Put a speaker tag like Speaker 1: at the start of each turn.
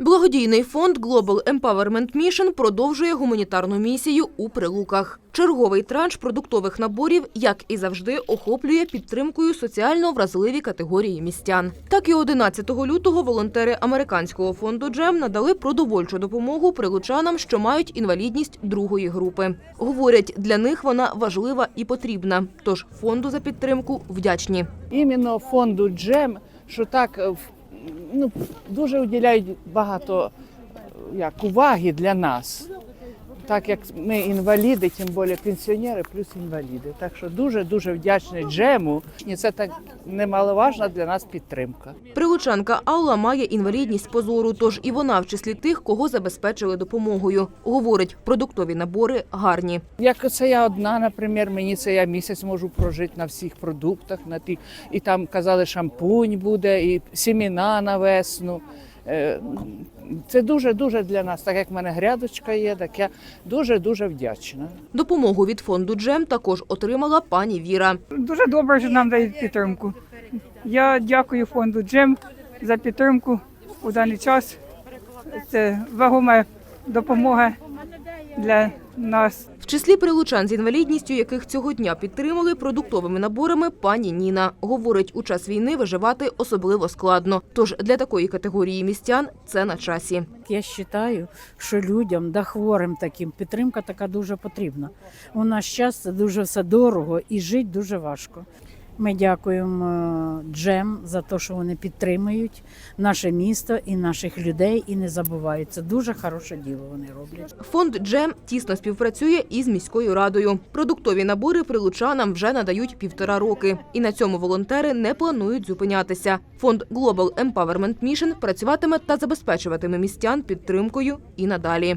Speaker 1: Благодійний фонд Global Empowerment Mission продовжує гуманітарну місію у Прилуках. Черговий транш продуктових наборів, як і завжди, охоплює підтримкою соціально вразливі категорії містян. Так і 11 лютого волонтери американського фонду Джем надали продовольчу допомогу прилучанам, що мають інвалідність другої групи. Говорять, для них вона важлива і потрібна. Тож фонду за підтримку вдячні.
Speaker 2: іменно фонду Джем, що так е, в- ну, дуже уділяють багато як, уваги для нас. Так як ми інваліди, тим більше пенсіонери плюс інваліди. Так що дуже-дуже вдячний Джему. І це так немаловажна для нас підтримка.
Speaker 1: Прилучанка Алла має інвалідність по зору, тож і вона в числі тих, кого забезпечили допомогою. Говорить, продуктові набори гарні.
Speaker 2: Як це я одна, наприклад, мені це я місяць можу прожити на всіх продуктах, на тих, і там казали, шампунь буде, і сіміна на весну. Е, Це дуже-дуже для нас, так як в мене грядочка є, так я дуже-дуже вдячна.
Speaker 1: Допомогу від фонду Джем також отримала пані Віра.
Speaker 3: Дуже добре, що нам дають підтримку. Я дякую фонду Джем за підтримку у даний час. Це вагома допомога для нас.
Speaker 1: В числі прилучан з інвалідністю, яких цього дня підтримали продуктовими наборами, пані Ніна. Говорить, у час війни виживати особливо складно. Тож для такої категорії містян це на часі.
Speaker 4: Я вважаю, що людям, да хворим таким, підтримка така дуже потрібна. У нас час дуже все дорого і жити дуже важко. Ми дякуємо е, Джем за те, що вони підтримують наше місто і наших людей, і не забувають. Це дуже хороше діло вони роблять.
Speaker 1: Фонд Джем тісно співпрацює із міською радою. Продуктові набори прилучанам вже надають півтора роки. І на цьому волонтери не планують зупинятися. Фонд Global Empowerment Mission працюватиме та забезпечуватиме містян підтримкою і надалі.